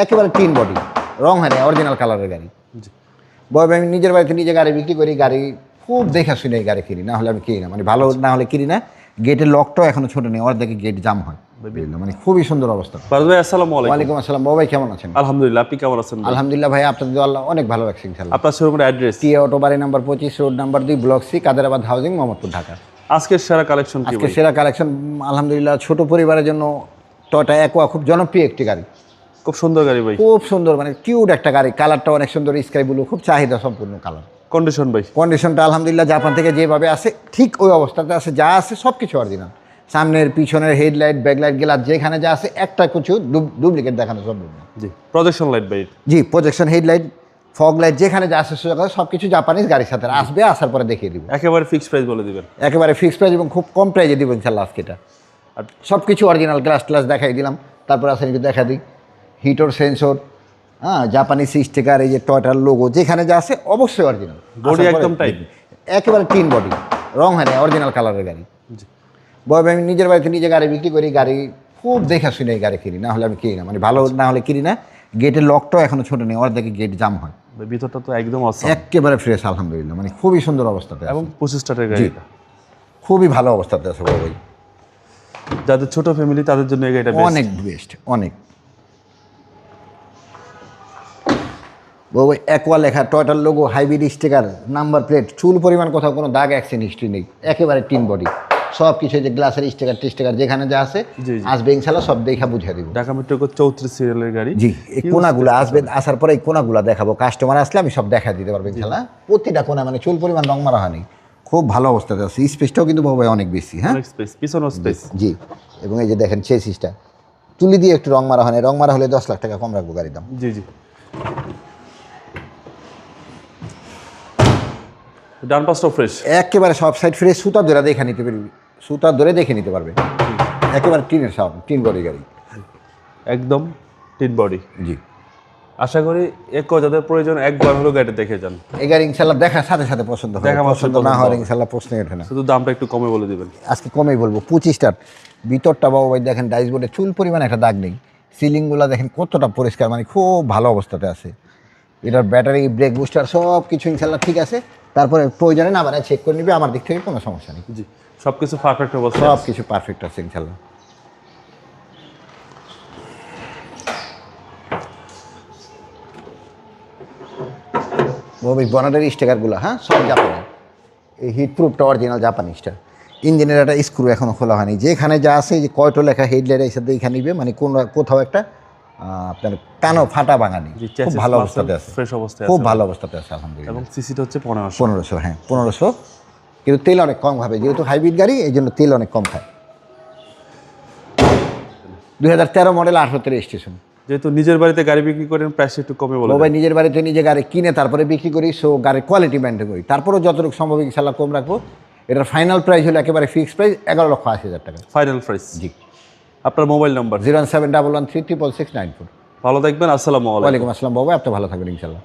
একেবারে tin body রং হয় না অরিজিনাল কালারের গাড়ি। বয় আমি নিজের বাড়িতে নিজে গাড়ি বিক্রি করি গাড়ি খুব দেখা শুনে এই গাড়ি কিনি না হলে আমি কিনি না। মানে ভালো না হলে কিনি না। গেটের লকটাও এখনও ছোট নেই ওর দেখে গেট জাম হয় মানে খুবই সুন্দর অবস্থা। ভাই আসসালামু আলাইকুম। ওয়ালাইকুম আসসালাম। বাবাই কেমন আছেন? আলহামদুলিল্লাহ আপনি কেমন আছেন? আলহামদুলিল্লাহ ভাই আপনাদের আল্লাহ অনেক ভালো রাখছে ইনশাল্লাহ আপনার শোরুমের অ্যাড্রেস টিয়া অটো বাড়ি নাম্বার পঁচিশ রোড নাম্বার দুই block C Kaderabad housing Mohammadpur Dhaka. আজকের সেরা কালেকশন আজকে সেরা কালেকশন আলহামদুলিল্লাহ ছোট পরিবারের জন্য টয়টা অ্যাকোয়া খুব জনপ্রিয় একটি গাড়ি। খুব সুন্দর গাড়ি ভাই। খুব সুন্দর মানে কিউট একটা গাড়ি। কালারটা অনেক সুন্দর স্কাই ব্লু খুব চাহিদা সম্পূর্ণ কালার কন্ডিশন ভাই। কন্ডিশনটা আলহামদুলিল্লাহ জাপান থেকে যেভাবে আসে ঠিক ওই অবস্থাতে আছে যা আছে সব কিছু অরিজিনাল সামনের পিছনের হেডলাইট ব্যাকলাইট গ্লাস যেখানে যা আছে একটা কিছু ডুপ্লিকেট দেখানো সম্ভব না। জি প্রজেকশন লাইট ভাই। জি প্রজেকশন হেডলাইট ফগ লাইট যেখানে যা আছে সব কিছু জাপানিজ গাড়ির সাথে আসবে আসার পরে দেখিয়ে দিব। একেবারে ফিক্স প্রাইস বলে দিবেন। একেবারে ফিক্স প্রাইস এবং খুব কম প্রাইজে দিব ইনশাল্লাহ আজকে এটা। আর সব কিছু অরিজিনাল গ্লাস ট্লাস দেখাই দিলাম। তারপর আসেন একটু দেখা দিই। হিটর সেন্সর হ্যাঁ জাপানি স্টিকার এই যে টয়টার লোগো যেখানে যা আছে অবশ্যই অরিজিনাল বডি একদম tight? একেবারে টিন বডি রং হয় না অরিজিনাল কালারের গাড়ি। বয় আমি নিজের বাড়িতে নিজে গাড়ি বিক্রি করি গাড়ি খুব দেখা শুনে এই গাড়ি কিনি না হলে আমি কিনি না। মানে ভালো না হলে কিনি না। গেটের লকটাও এখনও ছোট নেই দেখে গেট জাম হয়। ভিতরটা তো একদম একেবারে ফ্রেশ আলহামদুলিল্লাহ। মানে খুবই সুন্দর অবস্থাতে এবং পঁচিশ স্টারের গাড়ি খুবই ভালো অবস্থাতে আছে বাবা ভাই। যাদের ছোট ফ্যামিলি তাদের জন্য এই গাড়িটা অনেক বেস্ট অনেক। একোয়া লেখা টয়টার logo hybrid sticker number plate চুল পরিমাণ কোথাও কোনো দাগ অ্যাক্সিডেন্ট হিস্ট্রি নেই। একেবারে টিন বডি। সব কিছু যে গ্লাসের স্টিকার টিস্টিকার যেখানে যা আছে। আসবে ইনশাল্লাহ সব দেখা বুঝিয়ে দিব। ঢাকা মেট্রো চৌত্রিশ সিরিয়ালের গাড়ি। জি এই কোনাগুলো আসবে আসার পরে এই কোনাগুলো দেখাবো। কাস্টমার আসলে আমি সব দেখা দিতে পারব ইনশাল্লাহ। প্রতিটা কোনা মানে চুল পরিমাণ রং মারা হয়নি। খুব ভালো অবস্থাতে আছে। স্পেসটাও কিন্তু বাবা অনেক বেশি হ্যাঁ? অনেক স্পেস জি এবং এই যে দেখেন চেসিসটা তুলি দিয়ে একটু রং মারা হয় না রং মারা হলে দশ লাখ টাকা কম রাখব গাড়ির দাম। জি জি। ডান পাশটাও ফ্রেশ একেবারে সব সাইড ফ্রেশ সুতা ধরে দেখে নিতে পারবি। সুতা ধরে দেখে নিতে পারবে। একেবারে টিনের সাউন্ড টিন বডি গাড়ি। একদম টিন বডি জি। আশা করি এক যাদের প্রয়োজন একবার হলো গাড়িটা দেখে যান। এই গাড়ি ইনশাল্লাহ দেখার সাথে সাথে পছন্দ হবে। দেখা পছন্দ না হয় ইনশাল্লাহ প্রশ্নই ওঠে না। শুধু দামটা একটু কমে বলে দিবেন। আজকে কমেই বলব পঁচিশটার ভিতরটা বাবু ভাই দেখেন ডাইস বোর্ডে চুল পরিমাণ একটা দাগ নেই। সিলিংগুলো দেখেন কতটা পরিষ্কার মানে খুব ভালো অবস্থাতে আছে। এটার ব্যাটারি ব্রেক বুস্টার সব কিছু ইনশাল্লাহ ঠিক আছে। তারপরে প্রয়োজনে না মানে চেক করে নিবে আমার দিক থেকে কোনো সমস্যা নেই। জি সব কিছু পারফেক্ট অবস্থা সব কিছু পারফেক্ট আছে ইনশাল্লাহ ববি বনাডের স্টিকারগুলো হ্যাঁ? সব জাপানি। এই হিট প্রুফটা অরিজিনাল জাপানিজটা ইঞ্জিনের একটা স্ক্রু এখনও খোলা হয়নি। যেখানে যা আছে যে কয়টো লেখা হেডলাইট এসে দেখে নিবে মানে কোন কোথাও একটা আপনার কানো ফাটা বাঙালি। খুব ভালো অবস্থাতে আছে। ফ্রেশ অবস্থায় খুব ভালো অবস্থাতে আছে আলহামদুলিল্লাহ। এবং সিসিটা হচ্ছে পনেরোশো। পনেরোশো হ্যাঁ পনেরোশো। কিন্তু তেল অনেক কম খাবে যেহেতু হাইব্রিড গাড়ি এই জন্য তেল অনেক কম খায়। দুই হাজার তেরো মডেল আঠারোতে রেজিস্ট্রেশন যেহেতু নিজের বাড়িতে গাড়ি বিক্রি করেন প্রাইস একটু কমে বলে মোবাইল নিজের বাড়িতে নিজে গাড়ি কিনে তারপরে বিক্রি করি সো গাড়ির কোয়ালিটি মেনটেন করি। তারপরেও যতটুকু সম্ভব ইনশাল্লাহ কম রাখব। এটার ফাইনাল প্রাইস হলো একেবারে ফিক্সড প্রাইস এগারো লক্ষ আশি হাজার টাকা। ফাইনাল প্রাইস জি। আপনার mobile number? Zero seven double one three triple six nine four. ভালো থাকবেন আসসালামু আলাইকুম। আসসালাম বাবা আপনি ভালো থাকবেন ইনশাল্লাহ।